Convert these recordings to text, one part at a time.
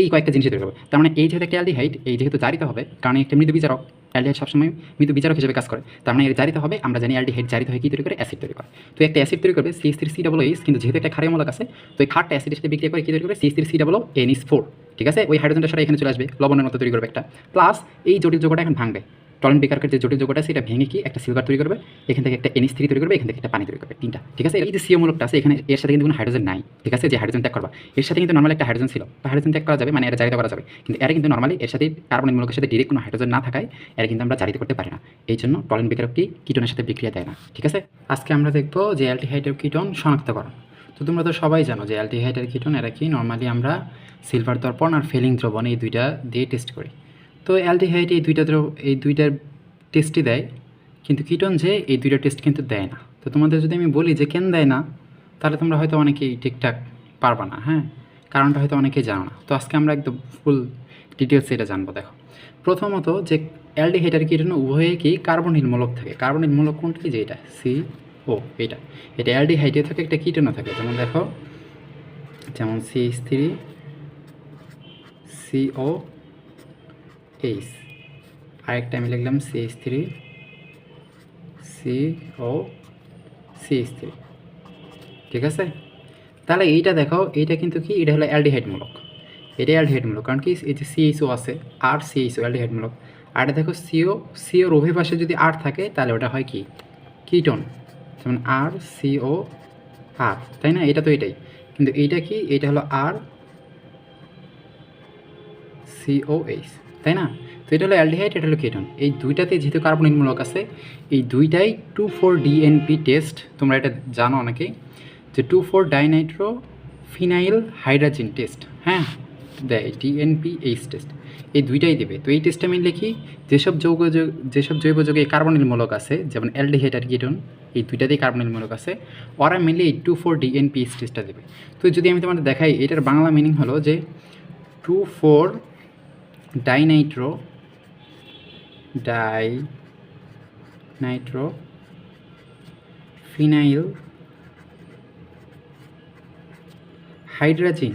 এই কয়েকটা জিনিস তৈরি করবে তার মানে এই যেহেতু একটা অ্যালডিহাইড এই যেহেতু জারিত হবে, কারণ একটা মৃদু বিচারক অ্যালডিহাইড সবসময় মৃদু বিচারক হিসেবে কাজ করে। তার মানে এর জারিত হবে, আমরা জানি অ্যালডিহাইড জারিত হয়ে কী তৈরি করে? অ্যাসিড তৈরি করে। তো একটা অ্যাসিড তৈরি করবে CS three C double H কিন্তু যেহেতু একটা ক্ষারীয় মূলক আছে, তো এই খাটটা অ্যাসিডের সাথে বিক্রিয়া করে কী তৈরি করবে? CS three C double NH four ঠিক আছে? ওই হাইড্রোজেনটা সারা এখানে চলে আসবে, লবণের মতো তৈরি করবে একটা। প্লাস এই জটিল যোগটা এখন ভাঙবে। টলেন বেকারকের যে জটিল আছে এটা ভেঙে কি একটা সিলভার তৈরি করবে? এখান থেকে একটা এনএস থ্রি তৈরি করবে, এখান থেকে একটা পানি তৈরি করবে, তিনটা। ঠিক আছে? এই যে সিও মূলকটা আছে, এখানে এর সাথে কিন্তু কোনো হাইড্রোজেন নাই। ঠিক আছে? যে হাইড্রোজেন ত্যাগ করবা। এর সাথে কিন্তু নর্মালি একটা হাইড্রোজেন ছিল। হাইড্রোজেন ত্যাগ করা যাবে মানে এটা জারিত করা যাবে। কিন্তু এর কিন্তু নর্মালি এর সাথে কার্বনের মূলকের সাথে ডিরেক্ট কোনো হাইড্রোজেন না থাকায় এর কিন্তু আমরা জারিত করতে পারি না। এই জন্য টলেন বেকারকটি কিটনের সাথে বিক্রিয়া দেয় না। ঠিক আছে? আজকে আমরা দেখব যে অ্যালটিহাইডের কিটন শনাক্তকরণ। তো তোমরা তো সবাই জানো যে অ্যালটিহাইডের কিটন, এরা কি? নর্মালি আমরা সিলভার দর্পণ আর ফেলিং দ্রবণ এই দুইটা দিয়ে টেস্ট করি। তো অ্যালডিহাইড এই দুইটা এই দুইটার টেস্টই দেয়, কিন্তু কিটন যে এই দুইটা টেস্ট কিন্তু দেয় না। তো তোমাদের যদি আমি বলি যে কেন দেয় না, তাহলে তোমরা হয়তো অনেকেই ঠিকঠাক পারবা না হ্যাঁ? কারণটা হয়তো অনেকেই জানো না। তো আজকে আমরা একদম ফুল ডিটেলসে এটা জানব, দেখো। প্রথমত যে অ্যালডিহাইড আর কিটন উভয়ে কি কার্বনিল মূলক থাকে? কার্বনিল মূলক কোনটি? যে এটা সি ও এটা। এটা অ্যালডিহাইডে থাকে, একটা কিটনও থাকে। যেমন দেখো, যেমন সি থ্রি সিও এইচ আরেকটা আমি লিখলাম CH three CO CH three ঠিক আছে? তাহলে এইটা দেখো এইটা কিন্তু কি? এটা হলো অ্যালডিহাইড মূলক। এটা অ্যালডিহাইড মূলক, কারণ কি? এই যে সিএইচও আছে আর সিএইচও অ্যালডিহাইড মূলক। আর এটা দেখো সিও সিওর উভয় পাশে যদি আর থাকে, তাহলে ওটা হয় কি? কিটোন যেমন আর সিও আর তাই না? এটা তো এটাই। কিন্তু এইটা কি? এটা হলো আর সিওএইচ তাই না? তো এটা হলো অ্যালডিহাইড, এটা হলো কেটন। এই দুইটাতে যেহেতু কার্বনিক মূলক আছে, এই দুইটাই টু ফোর ডিএনপি টেস্ট, তোমরা এটা জানো অনেকেই, যে two four dinitro phenyl hydrazine test হ্যাঁ? দেয় ডিএনপি এইচ টেস্ট, এই দুইটাই দেবে। তো এই টেস্টে আমি লিখি যেসব যৌগ, যেসব জৈব যৌগে কার্বনিল মূলক আছে, যেমন অ্যালডিহাইড আর কেটন, এই দুইটাতেই কার্বনিল মূলক আছে, ওরা মিলে এই টু ফোর ডিএনপি এইচ টেস্টটা দেবে। তো যদি আমি তোমাদের দেখাই, এটার বাংলা মিনিং হলো যে two four dinitro di nitro phenyl hydrazine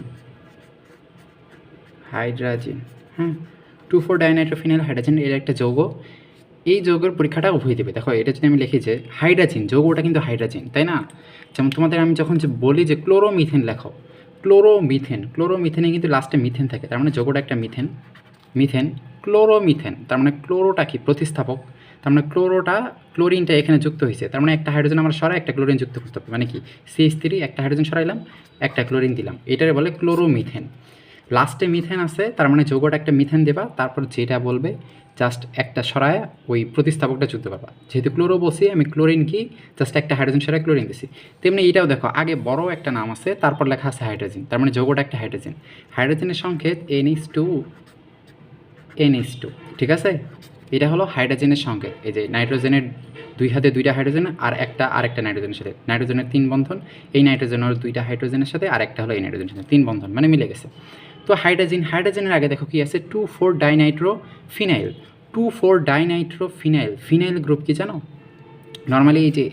hydrazine হ্যাঁ। Two four dinitro phenyl hydrazine এর একটা যৌগ। এই যৌগের পরীক্ষাটা উভয় দেবে। দেখো, এটা যদি আমি লিখি যে হাইড্রাজিন যৌগটা কিন্তু হাইড্রাজিন তাই না? যেমন তোমাদের আমি যখন যে বলি যে ক্লোরোমিথেন লেখো ক্লোরোমিথেন ক্লোরোমিথেনে কিন্তু লাস্টে মিথেন থাকে। তার মানে যৌগটা একটা মিথেন মিথেন, ক্লোরোমিথেন, তার মানে ক্লোরোটা কি? প্রতিস্থাপক। তার মানে ক্লোরোটা, ক্লোরিনটা এখানে যুক্ত হয়েছে। তার মানে একটা হাইড্রোজেন আমরা সরাই, একটা ক্লোরিন যুক্ত করতে হবে। মানে কি? সিএইচ থ্রি একটা হাইড্রোজেন সরাইলাম, একটা ক্লোরিন দিলাম। এটারে বলে ক্লোরোমিথেন। লাস্টে মিথেন আছে, তার মানে যৌগটা একটা মিথেন দেবা, তারপর যেটা বলবে জাস্ট একটা সরায়, ওই প্রতিস্থাপকটা যুক্ত পাবা যেহেতু ক্লোরো বলছি, আমি ক্লোরিন কি? জাস্ট একটা হাইড্রোজেন সরাই ক্লোরিন দিছি। তেমনি এটাও দেখো, আগে বড় একটা নাম আছে, তারপর লেখা আছে হাইড্রোজেন তার মানে যৌগটা একটা হাইড্রোজেন হাইড্রোজেনের সংকেত N two N H two ঠিক আছে? এটা হলো হাইড্রোজেনের সংকেত এই যে নাইট্রোজেনের দুই হাতে দুইটা হাইড্রোজেন আর একটা, আরেকটা নাইট্রোজেনের সাথে। নাইট্রোজেনের তিন বন্ধন, এই নাইট্রোজেনের দুইটা হাইড্রোজেনের সাথে আর একটা হলো এই নাইট্রোজেনের সাথে। তিন বন্ধন মানে মিলে গেছে। তো হাইড্রোজেন হাইড্রোজেনের আগে দেখো কি আছে? Two four dinitro phenyl two four dinitro phenyl phenyl group কি জানো? নর্মালি এই যে,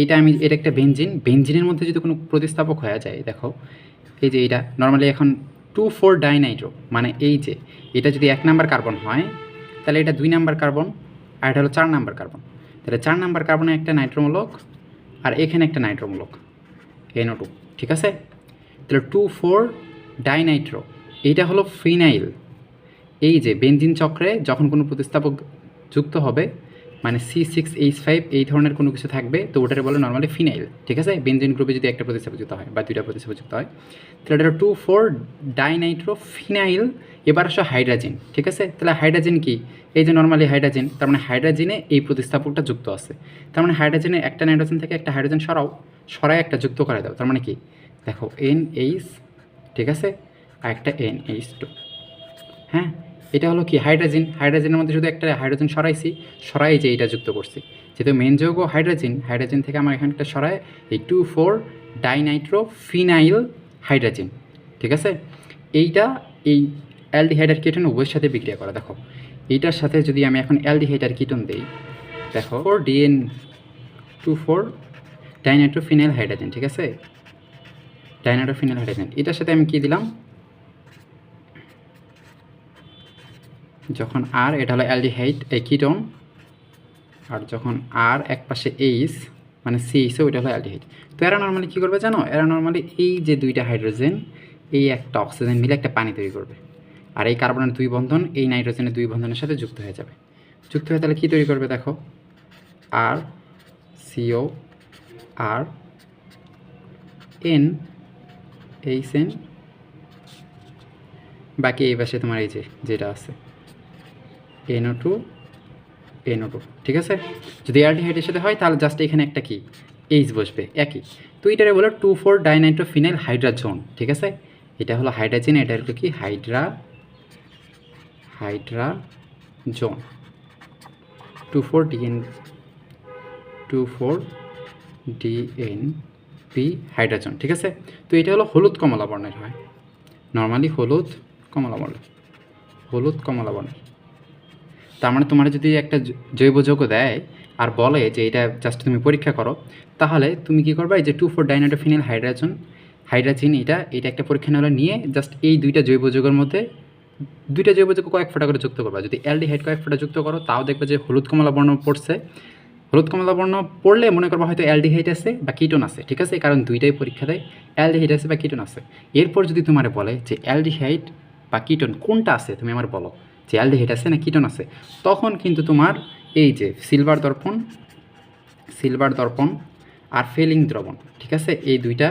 এইটা আমি, এটা একটা বেঞ্জিন বেঞ্জিনের মধ্যে যদি কোনো প্রতিস্থাপক হয়ে যায়, দেখো, এই যে এটা নর্মালি এখন টু ফোর ডাইনাইট্রো মানে এই যে, এটা যদি এক নাম্বার কার্বন হয়, তাহলে এটা দুই নাম্বার কার্বন, আর এটা হলো চার নাম্বার কার্বন। তাহলে চার নাম্বার কার্বনে একটা নাইট্রোমূলক, আর এখানে একটা নাইট্রোমূলক এনও টু ঠিক আছে? তাহলে টু ফোর ডাইনাইট্রো এইটা হলো ফিনাইল। এই যে বেঞ্জিন চক্রে যখন কোনো প্রতিস্থাপক যুক্ত হবে মানে সি সিক্স এইচ ফাইভ এই ধরনের কোনো কিছু থাকবে, তো ওটারে বলে নর্মালি ফিনাইল ঠিক আছে? বেঞ্জিন গ্রুপে যদি একটা প্রতিস্থাপক যুক্ত হয় বা দুইটা প্রতিস্থাপক যুক্ত হয়, তাহলে এটা টু ফোর ডাইনাইট্রো ফিনাইল এবার আসো হাইড্রাজিন ঠিক আছে? তাহলে হাইড্রাজিন কি? এই যে নর্মালি হাইড্রাজিন তার মানে হাইড্রাজিনে এই প্রতিস্থাপকটা যুক্ত আছে। তার মানে হাইড্রাজিনে একটা নাইট্রোজেন থেকে একটা হাইড্রোজেন সরাও সরাই একটা যুক্ত করে দাও, তার মানে কি? দেখো এন এইচ ঠিক আছে? আর একটা এন এইচ টু হ্যাঁ? এটা হলো কি? হাইড্রোজেন। হাইড্রোজেনের মধ্যে শুধু একটা হাইড্রোজেন সরাইছি সরাই যে এটা যুক্ত করছি। যেহেতু মেন যৌগ হাইড্রোজেন হাইড্রোজেন থেকে আমার এখানে একটা সরায় এই two four dinitro phenyl hydrogen ঠিক আছে? এইটা এই অ্যালডিহাইডার কিটন উভয়ের সাথে বিক্রিয়া করা। দেখো, এইটার সাথে যদি আমি এখন অ্যালডিহাইডার কিটন দিই, দেখো four DN two four dinitro phenyl hydrogen ঠিক আছে? ডাইনাইট্রো ফিনাইল হাইড্রোজেন এটার সাথে আমি কি দিলাম? যখন আর, এটা হলো অ্যালডিহাইড এই কিটোন আর যখন আর, এক পাশে এইস মানে সিএইস ওইটা হলো অ্যালডিহাইড। তো এরা নর্মালি কী করবে জানো? এরা নর্মালি এই যে দুইটা হাইড্রোজেন এই একটা অক্সিজেন মিলে একটা পানি তৈরি করবে। আর এই কার্বনের দুই বন্ধন, এই নাইট্রোজেনের দুই বন্ধনের সাথে যুক্ত হয়ে যাবে। যুক্ত হয়ে তাহলে কী তৈরি করবে দেখো? R CO R N H N বাকি এই পাশে তোমার এই যে, যেটা আছে। এনও টু এনও টু ঠিক আছে? যদি অ্যালডিহাইডের সাথে হয়, তাহলে জাস্ট এখানে একটা কি? এইচ বসবে, একই। তো এটারে বলো টু ফোর ডাইনাইট্রোফিনাইল হাইড্রাজোন ঠিক আছে? এটা হলো হাইড্রাজেন এটা হলো কি? Hydra hydrazone two four DN two four DN P hydrazone ঠিক আছে? তো এটা হলো হলুদ কমলা বর্ণের হয়। নর্মালি হলুদ কমলা বর্ণের হলুদ কমলা বর্ণের তার মানে তোমার যদি একটা জৈব যৌগ দেয় আর বলে যে এটা জাস্ট তুমি পরীক্ষা করো, তাহলে তুমি কি করবে? এই যে টু ফোর ডাইনাটোফিনাইল হাইড্রাজন হাইড্রাজিন এটা এটা একটা পরীক্ষা নেওয়া নিয়ে জাস্ট এই দুইটা জৈব যৌগের মধ্যে দুইটা জৈব যৌগ কয়েক ফোঁটা করে যুক্ত করবা। যদি অ্যালডিহাইড কয়েক ফোঁটা যুক্ত করো, তাও দেখবে যে হলুদ কমলা বর্ণ পড়ছে। হলুদ কমলা বর্ণ পড়লে মনে করবা হয়তো অ্যালডিহাইড আছে বা কিটোন আছে, ঠিক আছে? কারণ দুইটাই পরীক্ষা দেয়, অ্যালডিহাইড আছে বা কিটোন আছে। এরপর যদি তোমার বলে যে অ্যালডিহাইড বা কিটোন কোনটা আছে তুমি আমার বলো। যে অ্যালডিহাইড আছে না, কীটন আছে। তখন কিন্তু তোমার এই যে সিলভার দর্পণ সিলভার দর্পণ আর ফেলিং দ্রবণ, ঠিক আছে? এই দুইটা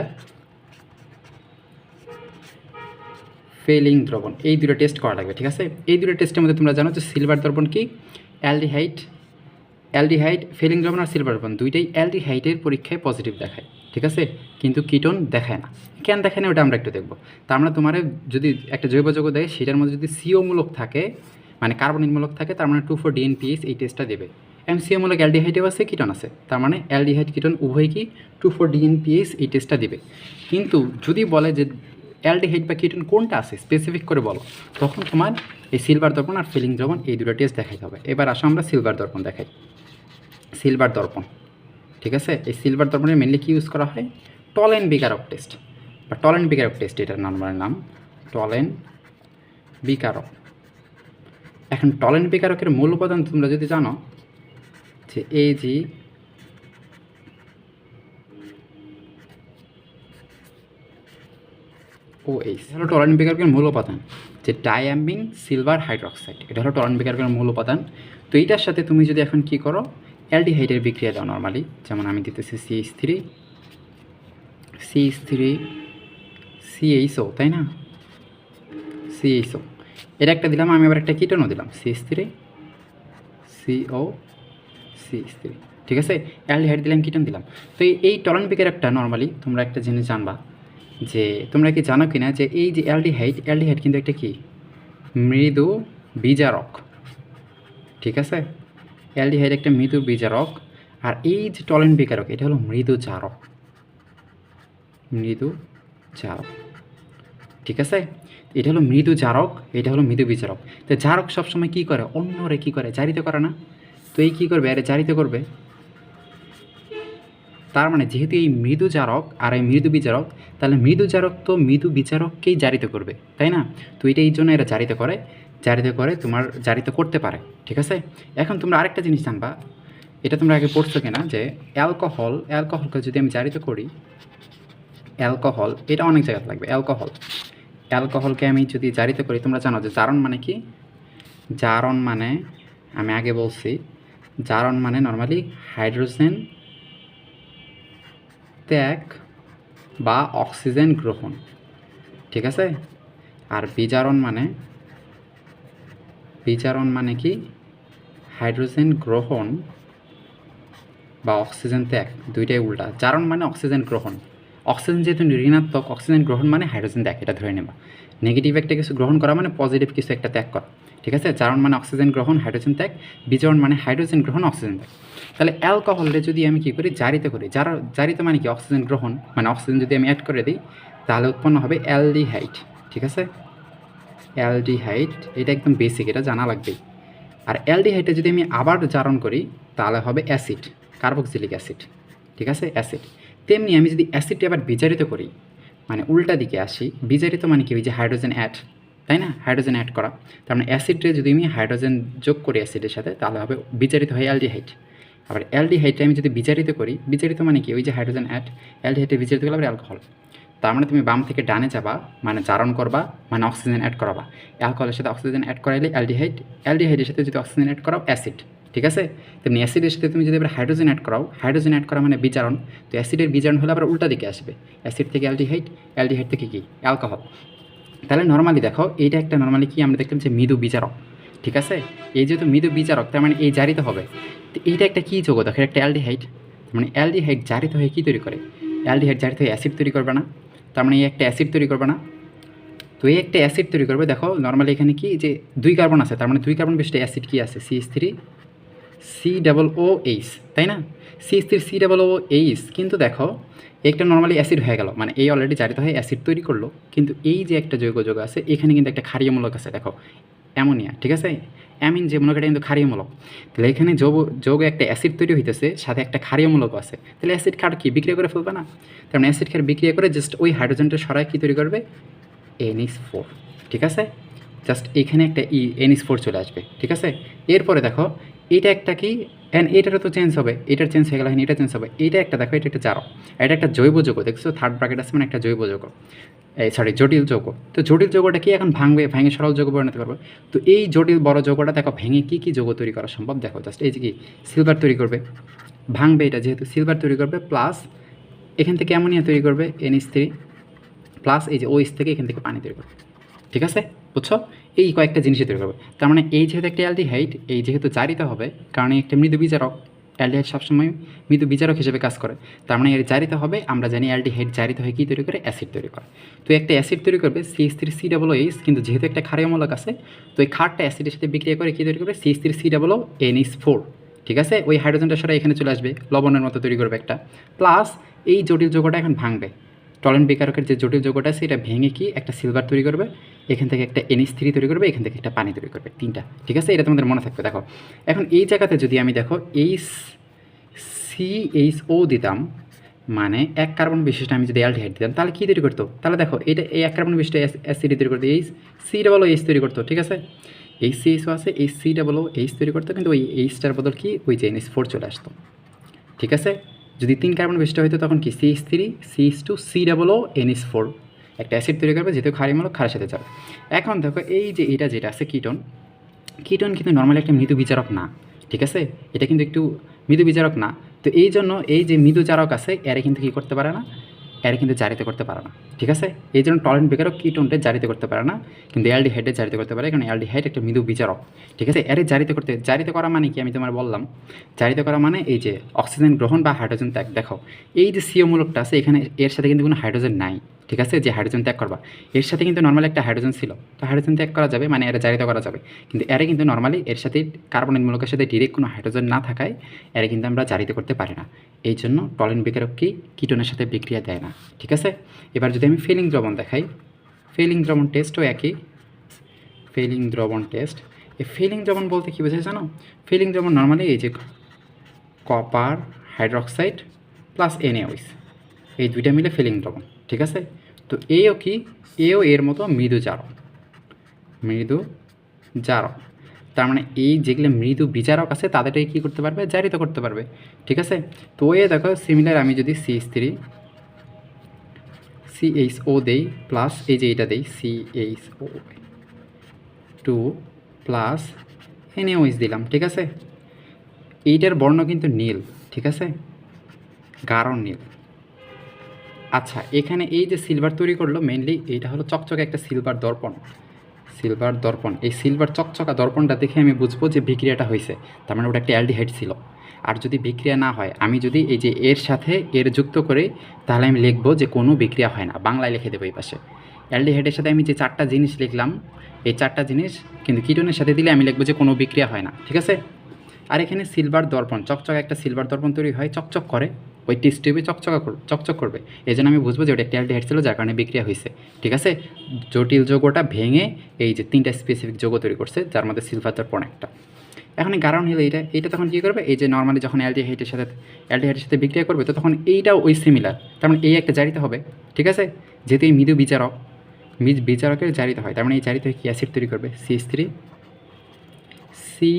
ফেলিং দ্রবণ, এই দুটো টেস্ট করা লাগবে, ঠিক আছে? এই দুটো টেস্টের মধ্যে তোমরা জানো যে সিলভার দ্রবণ কি? অ্যালডিহাইড অ্যালডিহাইড, ফেলিং দ্রবণ আর সিলভার দ্রবণ দুইটাই অ্যালডিহাইডের পরীক্ষায় পজিটিভ দেখায়, ঠিক আছে? কিন্তু কিটোন দেখায় না। কেন দেখায় না ওটা আমরা একটু দেখব। তা আমরা তোমার যদি একটা জৈব যৌগ দেয়, সেটার মধ্যে যদি সিও মূলক থাকে মানে কার্বনিক মূলক থাকে, তার মানে টু ফোর ডিএনপিএস এই টেস্টটা দেবে। এখন সিও মূলক অ্যালডিহাইডেও আছে, কিটন আছে। তার মানে অ্যালডিহাইড, কিটন উভয় কি টু ফোর ডিএনপিএস এই টেস্টটা দেবে। কিন্তু যদি বলে যে অ্যালডিহাইড বা কিটন কোনটা আছে স্পেসিফিক করে বলো, তখন তোমার এই সিলভার দর্পণ আর ফিলিং দ্রবণ এই দুটো টেস্ট দেখাইতে হবে। এবার আসো আমরা সিলভার দর্পণ দেখাই। সিলভার দর্পণ, ঠিক আছে? এই সিলভার দর্পণে মেনলি কি ইউজ করা হয়? টল টলেন বিকারক টেস্ট বা টল টলেন বিকারক টেস্ট এটার নর্মাল নাম। টলেন বিকারক। এখন টলেন বিকারকের মূল উপাদান তোমরা যদি জানো, যে এই জি ও এইচ হলো টলেন বিকারকের মূল উপাদান। যে ডায়ামিন সিলভার হাইড্রক্সাইড এটা হলো টলেন বিকারকের মূল উপাদান। তো এইটার সাথে তুমি যদি এখন কি করো অ্যালডিহাইডের বিক্রিয়া দাও নর্মালি যেমন আমি দিতেছি CH three CH three CHO তাই না? সিএইচও এটা একটা দিলাম, আমি আবার একটা কিটনও দিলাম CH three CO CH three ঠিক আছে? অ্যালডিহাইড দিলাম কিটন দিলাম। তো এই- টলেন বিকারকটা নর্মালি তোমরা একটা জিনিস জানবা, যে তোমরা কি জানো কি না যে এই যে অ্যালডিহাইড অ্যালডিহাইড কিন্তু একটা কি? মৃদু বিজারক ঠিক আছে? অ্যালডিহাইড একটা মৃদু বিচারক, আর এই যে টলেন বিকারক এটা হলো মৃদু জারক মৃদু জারক ঠিক আছে? এটা হলো মৃদু জারক এটা হলো মৃদু বিচারক। তো জারক সবসময় কী করে? অন্যরে কী করে? জারিত করে না? তো এই কী করবে? আরে জারিত করবে। তার মানে যেহেতু এই মৃদু জারক আর এই মৃদু বিচারক, তাহলে মৃদু জারক তো মৃদু বিচারককেই জারিত করবে, তাই না? তো এটা এই জন্য এরা জারিত করে। জারিত করে তোমার জারিত করতে পারে, ঠিক আছে? এখন তোমরা আরেকটা জিনিস জানবা, এটা তোমরা আগে পড়ছো কিনা, যে অ্যালকোহল, অ্যালকোহলকে যদি আমি জারিত করি, অ্যালকোহল, এটা অনেক জায়গায় লাগবে, অ্যালকোহল। অ্যালকোহলকে আমি যদি জারিত করি, তোমরা জানো যে জারণ মানে কি? জারণ মানে আমি আগে বলছি, জারণ মানে নর্মালি হাইড্রোজেন ত্যাগ বা অক্সিজেন গ্রহণ, ঠিক আছে? আর বিজারণ মানে বিজারণ মানে কি? হাইড্রোজেন গ্রহণ বা অক্সিজেন ত্যাগ, দুইটাই উল্টা। জারণ মানে অক্সিজেন গ্রহণ। অক্সিজেন যেহেতু ঋণাত্মক, অক্সিজেন গ্রহণ মানে হাইড্রোজেন ত্যাগ, এটা ধরে নেবা। নেগেটিভ একটা কিছু গ্রহণ করা মানে পজিটিভ কিছু একটা ত্যাগ করা। ঠিক আছে? জারণ মানে অক্সিজেন গ্রহণ, হাইড্রোজেন ত্যাগ। বিজারণ মানে হাইড্রোজেন গ্রহণ, অক্সিজেন ত্যাগ। তাহলে অ্যালকোহলে যদি আমি কী করি? জারিত করি। যার জারিত মানে কি? অক্সিজেন গ্রহণ মানে অক্সিজেন যদি আমি অ্যাড করে দিই, তাহলে উৎপন্ন হবে অ্যালডিহাইড ঠিক আছে? অ্যালডিহাইড এটা একদম বেসিক এটা জানা লাগবেই। আর অ্যালডিহাইডে যদি আমি আবার জারণ করি, তাহলে হবে অ্যাসিড কার্বক্সিলিক অ্যাসিড ঠিক আছে? অ্যাসিড তেমনি আমি যদি অ্যাসিডটি আবার বিজারিত করি মানে উল্টা দিকে আসি, বিজারিত মানে কি? ওই যে হাইড্রোজেন অ্যাড তাই না? হাইড্রোজেন অ্যাড করা। তার মানে অ্যাসিডে যদি আমি হাইড্রোজেন যোগ করি অ্যাসিডের সাথে, তাহলে হবে বিচারিত হয় অ্যালডিহাইড আবার অ্যালডিহাইডটা আমি যদি বিচারিত করি বিচারিত মানে কি? ওই যে হাইড্রোজেন অ্যাড অ্যালডিহাইডে বিচারিত করলে আবার অ্যালকোহল তার মানে তুমি বাম থেকে ডানে যাবা মানে জারণ করবা মানে অক্সিজেন অ্যাড করাবা। অ্যালকোহলের সাথে অক্সিজেন অ্যাড করাইলে অ্যালডিহাইড অ্যালডিহাইডের সাথে যদি অক্সিজেন অ্যাড করাও অ্যাসিড ঠিক আছে? তেমনি অ্যাসিডের সাথে তুমি যদি এবার হাইড্রোজেন অ্যাড করাও হাইড্রোজেন অ্যাড করা মানে বিচারণ তো অ্যাসিডের বিচারণ হলে আবার উল্টা দিকে আসবে। অ্যাসিড থেকে অ্যালডিহাইড অ্যালডিহাইড থেকে কি? অ্যালকোহল তাহলে নর্মালি দেখো, এইটা একটা নর্মালি কি আমরা দেখলাম যে মৃদু বিচারক ঠিক আছে? এই যেহেতু মৃদু বিচারক তার মানে এই জারিত হবে। তো এইটা একটা কী যোগ দেখো একটা অ্যালডিহাইড মানে অ্যালডিহাইড জারিত হয়ে কী তৈরি করে? অ্যালডিহাইড জারিত হয়ে অ্যাসিড তৈরি করবে না। তার মানে এই একটা অ্যাসিড তৈরি করবে না। তো এই একটা অ্যাসিড তৈরি করবে, দেখো নর্মালি এখানে কি, যে দুই কার্বন আছে তার মানে দুই কার্বন বিশিষ্ট অ্যাসিড কি আছে? CS three C double O H তাই না? CS three C double O H কিন্তু দেখো, একটা নর্মালি অ্যাসিড হয়ে গেল। মানে এই অলরেডি জারিত হয়ে অ্যাসিড তৈরি করল, কিন্তু এই যে একটা জৈব যোগ আছে, এখানে কিন্তু একটা ক্ষারীয়মূলক আছে, দেখো। অ্যামোনিয়া, ঠিক আছে? অ্যামিন যে মূলক, এটা কিন্তু ক্ষারীয়মূলক তাহলে এখানে যৌব যৌগ একটা অ্যাসিড তৈরি হইতেছে, সাথে একটা ক্ষারীয়মূলক আছে। তাহলে অ্যাসিড খার কি? বিক্রিয়া করে ফেলবে না? তার মানে অ্যাসিড খার বিক্রিয়া করে জাস্ট ওই হাইড্রোজেনটা সরাই কী তৈরি করবে? এনএস ফোর ঠিক আছে? জাস্ট এখানে একটা ই এনএস ফোর চলে আসবে, ঠিক আছে? এরপরে দেখো এটা একটা কি? অ্যান্ড এটারও তো চেঞ্জ হবে। এটার চেঞ্জ হয়ে গেলে এখন এটা চেঞ্জ হবে। এটা একটা দেখো, এটা একটা জারক এটা একটা জৈব যৌগ, দেখছ? থার্ড ব্র্যাকেট আছে মানে একটা জৈব যৌগ। এই সরি জটিল যৌগ। তো জটিল যৌগটা কি এখন ভাঙবে? ভেঙে সরল যৌগ পরিণত করবে তো এই জটিল বড় যৌগটা দেখো, ভেঙে কী কী যৌগ তৈরি করা সম্ভব? দেখো জাস্ট এই যে কি সিলভার তৈরি করবে। ভাঙবে এটা যেহেতু সিলভার তৈরি করবে প্লাস এখান থেকে অ্যামোনিয়া তৈরি করবে এনএস থ্রি প্লাস এই যে ওইস থেকে এখান থেকে পানি তৈরি করবে। ঠিক আছে? বুঝছ? এই কয়েকটা জিনিসই তৈরি করবে তার মানে এই যেহেতু একটা অ্যালডিহাইড এই যেহেতু জারিত হবে, কারণ একটা মৃদু বিচারক অ্যালডিহাইড সবসময় মৃদু বিচারক হিসেবে কাজ করে। তার মানে এর জারিত হবে, আমরা জানি অ্যালডিহাইড জারিত হয়ে কী তৈরি করে? অ্যাসিড তৈরি করে। তো একটা অ্যাসিড তৈরি করবে C S three C double H কিন্তু যেহেতু একটা ক্ষারীয়মূলক আছে, তো এই খারটা অ্যাসিডের সাথে বিক্রিয়া করে কী তৈরি করবে? C S three C double NH four ঠিক আছে? ওই হাইড্রোজেনটা সরাই এখানে চলে আসবে, লবণের মতো তৈরি করবে একটা। প্লাস এই জটিল যৌগটা এখন ভাঙবে। টলেন বিকারকের যে জটিল যৌগটা আছে এটা ভেঙে কি একটা সিলভার তৈরি করবে? এখান থেকে একটা এনএস থ্রি তৈরি করবে, এখান থেকে একটা পানি তৈরি করবে, তিনটা। ঠিক আছে? এটা তোমাদের মনে থাকবে। দেখো, এখন এই জায়গাতে যদি আমি দেখো এইচ সি এইচ ও দিতাম মানে এক কার্বন বিশিষ্ট আমি যদি অ্যালডিহাইড দিতাম, তাহলে কী তৈরি করতো? তাহলে দেখো, এটা এই এক কার্বন বিশিষ্ট অ্যাসিড তৈরি করতো এইচ সি ডাবল এইচ তৈরি করতো, ঠিক আছে? এই সি এইচও আছে এই সি ডাবল ও এইচ তৈরি করতো, কিন্তু ওই এইচটার বদল কি? ওই যে এনএস ফোর চলে আসতো। ঠিক আছে? যদি তিন কার্বন বিশিষ্ট হইতো তখন কি? C three C two C double O N H four একটা অ্যাসিড তৈরি করবে, যেহেতু ক্ষারীমূলক ক্ষারের সাথে যাবে। এখন দেখো, এই যে এটা যেটা আছে, কিটন কিটন কিন্তু নর্মালি একটা মৃদু বিচারক না, ঠিক আছে? এটা কিন্তু একটু মৃদু বিচারক না। তো এই জন্য এই যে মৃদু চারক আছে, এরা কিন্তু কী করতে পারে না? এরা কিন্তু জারিত করতে পারে না, ঠিক আছে? এই জন্য টলেন্ট বেকারও কিটোনটা জারিত করতে পারে না, কিন্তু অ্যালডিহাইডে জারিত করতে পারে, কারণ এলডি অ্যালডিহাইড একটা মৃদু বিচারক, ঠিক আছে? এর জারিত করতে, জারিত করা মানে কি? আমি তোমার বললাম, জারিত করা মানে এই যে অক্সিজেন গ্রহণ বা হাইড্রোজেন ত্যাগ, দেখো, এই যে সিও মূলকটা আছে, এখানে এর সাথে কিন্তু কোনো হাইড্রোজেন নাই, ঠিক আছে? যে হাইড্রোজেন ত্যাগ করবা, এর সাথে কিন্তু নর্মালি একটা হাইড্রোজেন ছিল, তো হাইড্রোজেন ত্যাগ করা যাবে মানে এরা জারিত করা যাবে, কিন্তু এরা কিন্তু নর্মালি এর সাথে কার্বনের মূলকের সাথে ডিরেক্ট কোনো হাইড্রোজেন না থাকায়, এরা কিন্তু আমরা জারিত করতে পারি না, এই জন্য টলেন বিকারক কি? কিটনের সাথে বিক্রিয়া দেয় না। ঠিক আছে? এবার যদি আমি ফেলিং দ্রবণ দেখাই ফেলিং দ্রবণ টেস্টও একই। ফেলিং দ্রবণ টেস্ট এই ফেলিং দ্রবণ বলতে কী বোঝায় জানো? ফেলিং দ্রবণ নর্মালি এই যে কপার হাইড্রক্সাইড প্লাস এনএওইস এই দুইটা মিলে ফিলিং দ্রবণ, ঠিক আছে? তো এও কি? এও এর মতো মৃদু জারক মৃদু জারক তার মানে এই যেগুলো মৃদু বিচারক আছে, তাদেরটাই কী করতে পারবে? জারিত করতে পারবে, ঠিক আছে? তো এ দেখো সিমিলার আমি যদি সি থ্রি এইচ ও দেই প্লাস এই যে এইটা দেই H O two plus NaOH দিলাম, ঠিক আছে? এইটার বর্ণ কিন্তু নীল, ঠিক আছে? গাঢ় নীল। আচ্ছা এখানে এই যে সিলভার তৈরি করল মেনলি এইটা হলো চকচকে একটা সিলভার দর্পণ। সিলভার দর্পণ। এই সিলভার চকচকা দর্পণটা দেখে আমি বুঝব যে বিক্রিয়াটা হয়েছে তার মানে ওটা একটা অ্যালডিহাইড ছিল। আর যদি বিক্রিয়া না হয়, আমি যদি এই যে এর সাথে এর যুক্ত করে, তাহলে আমি লিখব যে কোনো বিক্রিয়া হয় না। বাংলায় লিখে দেবো এই পাশে। অ্যালডিহাইডের সাথে আমি যে চারটা জিনিস লিখলাম, এই চারটা জিনিস কিন্তু কিটনের সাথে দিলে আমি লিখব যে কোনো বিক্রিয়া হয় না। ঠিক আছে? আর এখানে সিলভার দর্পণ, চকচক একটা সিলভার দর্পণ তৈরি হয়, চকচক করে। ওই টেস্ট টিউবে চকচকা করবে চকচক করবে। এই জন্য আমি বুঝব যে ওটা একটা অ্যালডিহাইড ছিল, যার কারণে বিক্রিয়া হয়েছে ঠিক আছে? জটিল যৌগটা ভেঙে এই যে তিনটা স্পেসিফিক যৌগ তৈরি করছে, যার মধ্যে সিলভার দর্পণ একটা এখন কারণ হলো এইটা এইটা তখন কী করবে? এই যে নর্মালি যখন অ্যালডিহাইডের সাথে অ্যালডিহাইডের সাথে বিক্রিয়া করবে, তো তখন এইটাও ওই সিমিলার তার মানে এই একটা জারিতে হবে। ঠিক আছে? যেহেতু এই মৃদু বিচারক বীজ বিচারকের জারিত হয়। তার মানে এই জারিত হয়ে কি অ্যাসিড তৈরি করবে? CS three C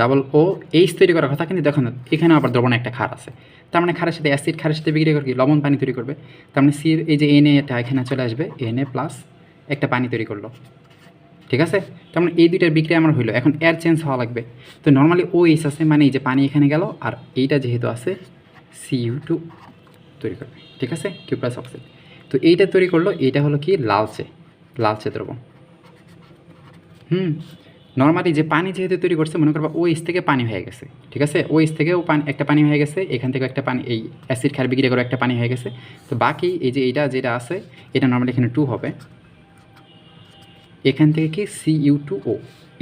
double O H তৈরি করার কথা, কিন্তু দেখো না এখানে আবার দ্রবণে একটা ক্ষার আছে। তার মানে খারের সাথে অ্যাসিড খারের সাথে বিক্রিয়া করে কি? লবণ পানি তৈরি করবে। তার মানে সির এই যে এন এটা এখানে চলে আসবে এন এ প্লাস একটা পানি তৈরি করল। ঠিক আছে? তার মানে এই দুইটার বিক্রিয়া আমার হইল। এখন এয়ার চেঞ্জ হওয়া লাগবে। তো নর্মালি ও এইচ আছে মানে এই যে পানি এখানে গেল, আর এইটা যেহেতু আছে সি ইউ টু তৈরি করবে। ঠিক আছে? কিউ প্লাস অক্সাইড তো এইটা তৈরি করল, এইটা হলো কি? লালচে। লালচে দ্রবণ। হুম? নর্মালি যে পানি যেহেতু তৈরি করছে, মনে করবা ওই থেকে পানি হয়ে গেছে, ঠিক আছে? ওই থেকেও পানি, একটা পানি হয়ে গেছে, এখান থেকে একটা পানি, এই অ্যাসিড খার বিক্রিয়া করে একটা পানি হয়ে গেছে। তো বাকি এই যে এইটা যেটা আছে, এটা নর্মালি এখানে টু হবে। এখান থেকে কি? সি ইউ টু ও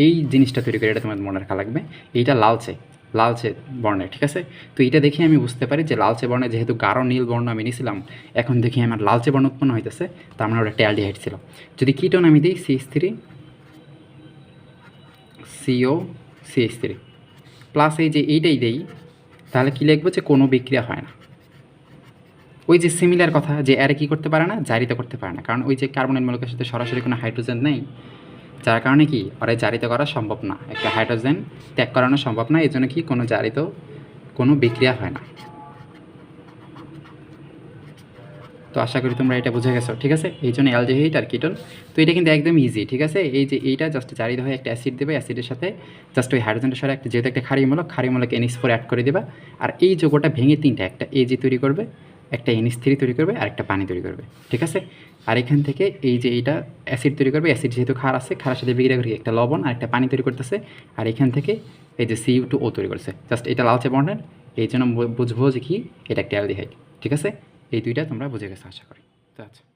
এই জিনিসটা তৈরি করে এটা তোমার মনে রাখা লাগবে। এইটা লালচে লালচে বর্ণের, ঠিক আছে? তো এটা দেখে আমি বুঝতে পারি যে লালচে বর্ণে যেহেতু গাঢ় নীল বর্ণ আমি নিয়েছিলাম এখন দেখি আমার লালচে বর্ণ উৎপন্ন হইতেছে, তার মানে ওটা ট্যালডিহাইড ছিল। যদি কিটোন আমি দিই CS three CO CS three. Plus এই যে এইটাই দেই, তাহলে কী লিখব যে কোনো বিক্রিয়া হয় না। ওই যে সিমিলার কথা যে এরা কী করতে পারে না, জারিত করতে পারে না। কারণ ওই যে কার্বনের মূলকের সাথে সরাসরি কোনো হাইড্রোজেন নেই, যার কারণে কি ওরা জারিত করা সম্ভব না। একটা হাইড্রোজেন ত্যাগ করানো সম্ভব না এই জন্য কি কোনো জারিত কোনো বিক্রিয়া হয় না। তো আশা করি তোমরা এটা বুঝে গেছো, ঠিক আছে? এই জন্য অ্যালডিহাইড আর কিটোন। তো এটা কিন্তু একদম ইজি ঠিক আছে? এই যে এইটা জাস্ট জারিত হয়ে একটা অ্যাসিড দেবে অ্যাসিডের সাথে জাস্ট ওই হাইড্রোজেনটা সরে একটা যেহেতু একটা ক্ষারীয় মূলক ক্ষারীয় মূলক এনিস ফোর অ্যাড করে দেবা। আর এই যোগটা ভেঙে তিনটা, একটা এজি তৈরি করবে, একটা এনিস থ্রি তৈরি করবে, আর একটা পানি তৈরি করবে, ঠিক আছে? আর এখান থেকে এই যে এইটা অ্যাসিড তৈরি করবে অ্যাসিড যেহেতু ক্ষার আছে, ক্ষারের সাথে বিক্রিয়া করে একটা লবণ আর একটা পানি তৈরি করতেছে। আর এখান থেকে এই যে সি টু ও তৈরি করছে জাস্ট এটা লালচে বন্ডের এই জন্য বুঝব যে কি, এটা একটা অ্যালডিহাইড, ঠিক আছে? এই দুইটা তোমরা বুঝে গেছো আশা করি। আচ্ছা।